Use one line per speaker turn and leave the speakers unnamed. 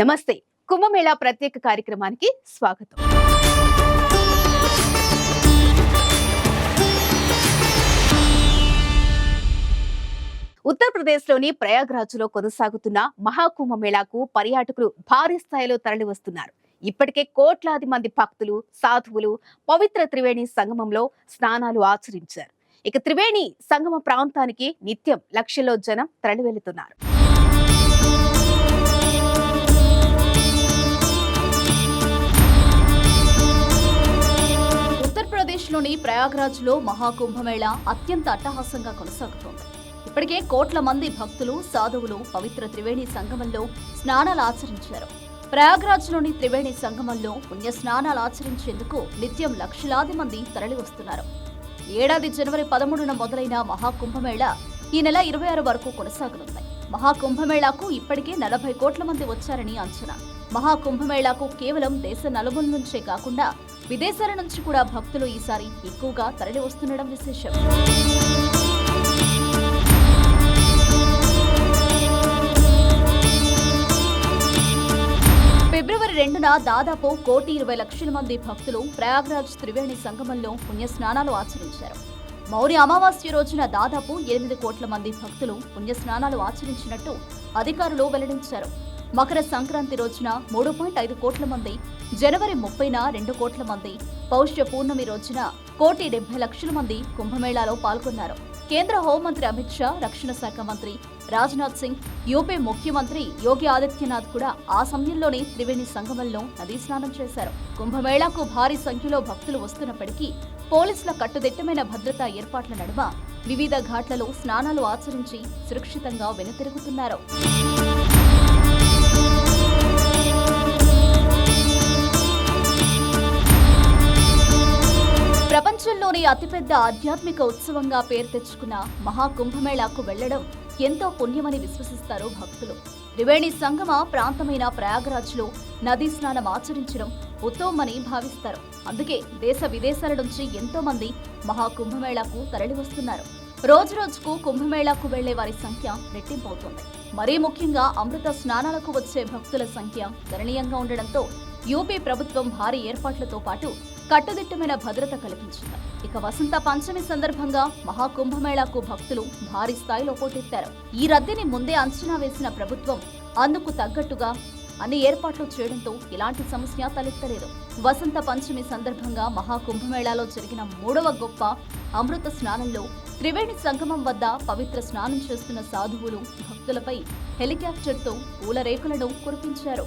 నమస్తే. కుంభమేళా ప్రత్యేక కార్యక్రమానికి స్వాగతం. ఉత్తరప్రదేశ్లోని ప్రయాగ్రాజ్లో కొనసాగుతున్న మహాకుంభమేళాకు పర్యాటకులు భారీ స్థాయిలో తరలివస్తున్నారు. ఇప్పటికే కోట్లాది మంది భక్తులు సాధువులు పవిత్ర త్రివేణి సంగమంలో స్నానాలు ఆచరించారు. ఇక త్రివేణి సంగమ ప్రాంతానికి నిత్యం లక్షల్లో జనం తరలివెళ్తున్నారు.
ఆంధ్రప్రదేశ్లోని ప్రయాగ్రాజ్లో మహాకుంభమేళ అత్యంత అట్టహాసంగా కొనసాగుతోంది. ఇప్పటికే కోట్ల మంది భక్తులు సాధువులు పవిత్ర త్రివేణి సంగమంలో స్నానాలు ఆచరించారు. ప్రయాగ్రాజ్లోని త్రివేణి సంగమంలో పుణ్య స్నానాలు ఆచరించేందుకు నిత్యం లక్షలాది మంది తరలివస్తున్నారు. ఏడాది జనవరి పదమూడున మొదలైన మహాకుంభమేళ ఈ నెల ఇరవై ఆరు వరకు కొనసాగనుంది. మహాకుంభమేళాకు ఇప్పటికే నలభై కోట్ల మంది వచ్చారని అంచనా. మహాకుంభమేళాకు కేవలం దేశ నలుమూల నుంచే కాకుండా విదేశాల నుంచి కూడా భక్తులు ఈసారి ఎక్కువగా తరలి వస్తుండడం విశేషం. ఫిబ్రవరి రెండున దాదాపు కోటి ఇరవై లక్షల మంది భక్తులు ప్రయాగ్రాజ్ త్రివేణి సంగమంలో పుణ్యస్నానాలు ఆచరించారు. మౌర్య అమావాస్య రోజున దాదాపు ఎనిమిది కోట్ల మంది భక్తులు పుణ్యస్నానాలు ఆచరించినట్టు అధికారులు వెల్లడించారు. మకర సంక్రాంతి రోజున మూడు పాయింట్ ఐదు కోట్ల మంది జనవరి ముప్పైన రెండు కోట్ల మంది పౌష్య పూర్ణమి రోజున కోటి డెబ్బై లక్షల మంది కుంభమేళాలో పాల్గొన్నారు. కేంద్ర హోంమంత్రి అమిత్ షా రక్షణ శాఖ మంత్రి రాజ్నాథ్ సింగ్ యూపీ ముఖ్యమంత్రి యోగి ఆదిత్యనాథ్ కూడా ఆ సమయంలోనే త్రివేణి సంగమంలో నదీ స్నానం చేశారు. కుంభమేళాకు భారీ సంఖ్యలో భక్తులు వస్తున్నప్పటికీ పోలీసుల కట్టుదిట్టమైన భద్రతా ఏర్పాట్ల నడుమ వివిధ ఘాట్లలో స్నానాలు ఆచరించి సురక్షితంగా వెనుతిరుగుతున్నారు. ప్రపంచంలోని అతిపెద్ద ఆధ్యాత్మిక ఉత్సవంగా పేరు తెచ్చుకున్న మహాకుంభమేళాకు వెళ్ళడం ఎంతో పుణ్యమని విశ్వసిస్తారు భక్తులు. త్రివేణి సంగమ ప్రాంతమైన ప్రయాగరాజ్లో నదీ స్నానం ఆచరించడం ఉత్తమమని భావిస్తారు. అందుకే దేశ విదేశాల నుంచి ఎంతో మంది మహాకుంభమేళాకు తరలివస్తున్నారు. రోజు రోజుకు కుంభమేళాకు వెళ్ళే వారి సంఖ్య రెట్టింపవుతోంది. మరీ ముఖ్యంగా అమృత స్నానాలకు వచ్చే భక్తుల సంఖ్య గణనీయంగా ఉండడంతో యూపీ ప్రభుత్వం భారీ ఏర్పాట్లతో పాటు కట్టుదిట్టమైన భద్రత కల్పించింది. ఇక వసంత పంచమి సందర్భంగా మహాకుంభమేళాకు భక్తులు భారీ స్థాయిలో పోటెత్తారు. ఈ రద్దీని ముందే అంచనా వేసిన ప్రభుత్వం అందుకు తగ్గట్టుగా అన్ని ఏర్పాట్లు చేయడంతో ఇలాంటి సమస్య తలెత్తలేదు. వసంత పంచమి సందర్భంగా మహాకుంభమేళాలో జరిగిన మూడవ గొప్ప అమృత స్నానంలో త్రివేణి సంగమం వద్ద పవిత్ర స్నానం చేస్తున్న సాధువులు భక్తులపై హెలికాప్టర్తో పూల రేకులను కురిపించారు.